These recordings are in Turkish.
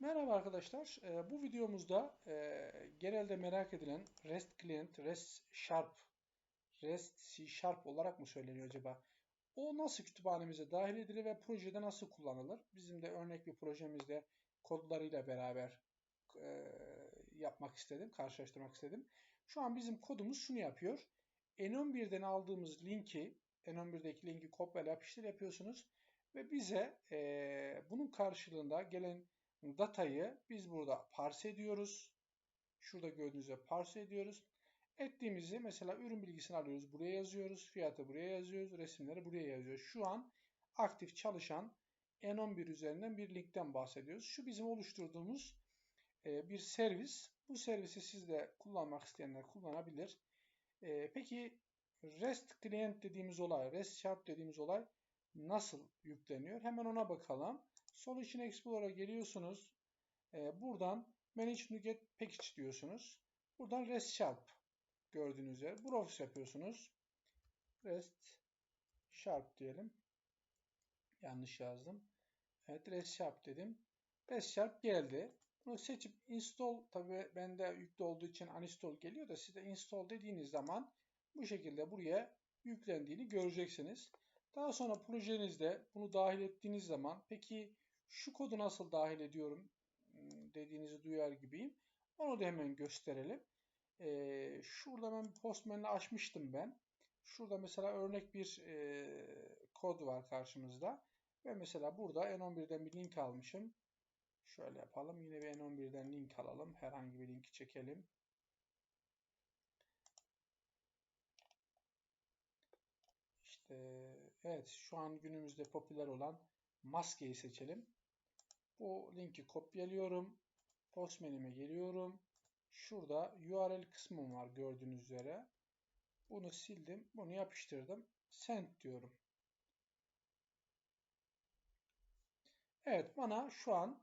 Merhaba arkadaşlar. Ee, bu videomuzda e, genelde merak edilen REST Client, REST Sharp, REST C Sharp olarak mı söyleniyor acaba? O nasıl kütüphanemize dahil edilir ve projede nasıl kullanılır? Bizim de örnek bir projemizde kodlarıyla beraber e, yapmak istedim, karşılaştırmak istedim. Şu an bizim kodumuz şunu yapıyor. N11'den aldığımız linki, N11'deki linki kopyala yapıştır yapıyorsunuz ve bize e, bunun karşılığında gelen datayı biz burada parse ediyoruz. Şurada gördüğünüz gibi parse ediyoruz. Ettiğimizi mesela ürün bilgisini alıyoruz. Buraya yazıyoruz. Fiyatı buraya yazıyoruz. Resimleri buraya yazıyoruz. Şu an aktif çalışan N11 üzerinden bir linkten bahsediyoruz. Şu bizim oluşturduğumuz e, bir servis. Bu servisi siz de kullanmak isteyenler kullanabilir. E, peki REST client dediğimiz olay, REST Sharp dediğimiz olay nasıl yükleniyor? Hemen ona bakalım. Solution Explorer'a geliyorsunuz. E, buradan Manage NuGet Package diyorsunuz. Buradan REST Sharp gördüğünüz üzere. Browse yapıyorsunuz. REST Sharp diyelim. Yanlış yazdım. Evet REST Sharp dedim. REST Sharp geldi. Bunu seçip install tabi bende yüklü olduğu için uninstall geliyor da size install dediğiniz zaman bu şekilde buraya yüklendiğini göreceksiniz. Daha sonra projenizde bunu dahil ettiğiniz zaman peki şu kodu nasıl dahil ediyorum hmm, dediğinizi duyar gibiyim. Onu da hemen gösterelim. Ee, şurada ben Postman'ı açmıştım ben. Şurada mesela örnek bir e, kod var karşımızda. Ve mesela burada N11'den bir link almışım. Şöyle yapalım. Yine bir N11'den link alalım. Herhangi bir linki çekelim. İşte evet şu an günümüzde popüler olan maskeyi seçelim. Bu linki kopyalıyorum. Postman'ime geliyorum. Şurada URL kısmım var gördüğünüz üzere. Bunu sildim. Bunu yapıştırdım. Send diyorum. Evet bana şu an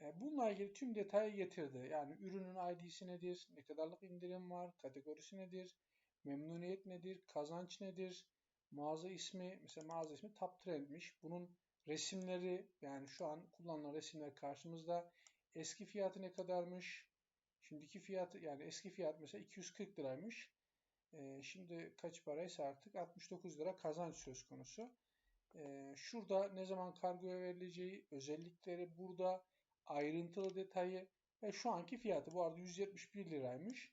e, bununla ilgili tüm detayı getirdi. Yani ürünün ID'si nedir? Ne kadarlık indirim var? Kategorisi nedir? Memnuniyet nedir? Kazanç nedir? Mağaza ismi, mesela mağaza ismi Top Trend'miş. Bunun resimleri yani şu an kullanılan resimler karşımızda. Eski fiyatı ne kadarmış? Şimdiki fiyatı yani eski fiyat mesela 240 liraymış. Ee, şimdi kaç paraysa artık 69 lira kazanç söz konusu. Ee, şurada ne zaman kargoya verileceği, özellikleri burada, ayrıntılı detayı ve şu anki fiyatı. Bu arada 171 liraymış.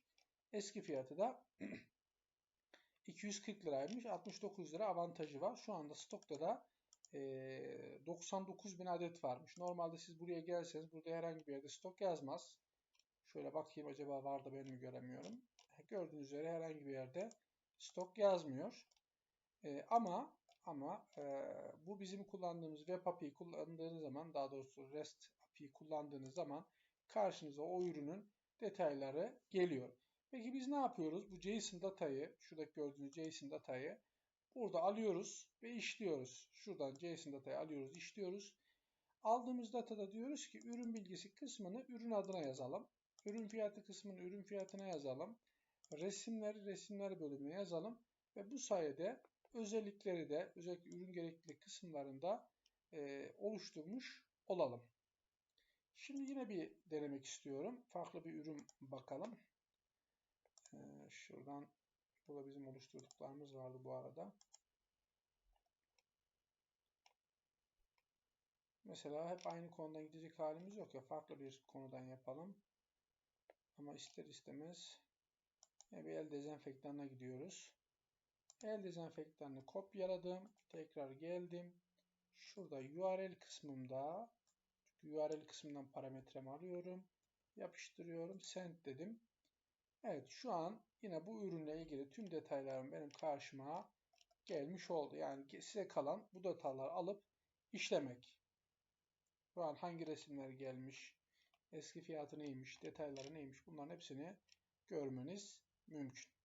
Eski fiyatı da 240 liraymış. 69 lira avantajı var. Şu anda stokta da e, 99 bin adet varmış. Normalde siz buraya gelseniz burada herhangi bir yerde stok yazmaz. Şöyle bakayım acaba var da ben mi göremiyorum. Gördüğünüz üzere herhangi bir yerde stok yazmıyor. E, ama ama e, bu bizim kullandığımız Web API kullandığınız zaman daha doğrusu REST API kullandığınız zaman karşınıza o ürünün detayları geliyor. Peki biz ne yapıyoruz? Bu JSON datayı, şuradaki gördüğünüz JSON datayı burada alıyoruz ve işliyoruz. Şuradan JSON datayı alıyoruz, işliyoruz. Aldığımız datada diyoruz ki ürün bilgisi kısmını ürün adına yazalım. Ürün fiyatı kısmını ürün fiyatına yazalım. Resimleri resimler bölümüne yazalım. Ve bu sayede özellikleri de özellikle ürün gerekli kısımlarında e, oluşturmuş olalım. Şimdi yine bir denemek istiyorum. Farklı bir ürün bakalım. Ee, şuradan burada bizim oluşturduklarımız vardı bu arada. Mesela hep aynı konudan gidecek halimiz yok ya. Farklı bir konudan yapalım. Ama ister istemez bir el dezenfektanına gidiyoruz. El dezenfektanını kopyaladım. Tekrar geldim. Şurada URL kısmımda URL kısmından parametremi alıyorum. Yapıştırıyorum. Send dedim. Evet şu an yine bu ürünle ilgili tüm detaylarım benim karşıma gelmiş oldu. Yani size kalan bu dataları alıp işlemek. Şu an hangi resimler gelmiş, eski fiyatı neymiş, detayları neymiş bunların hepsini görmeniz mümkün.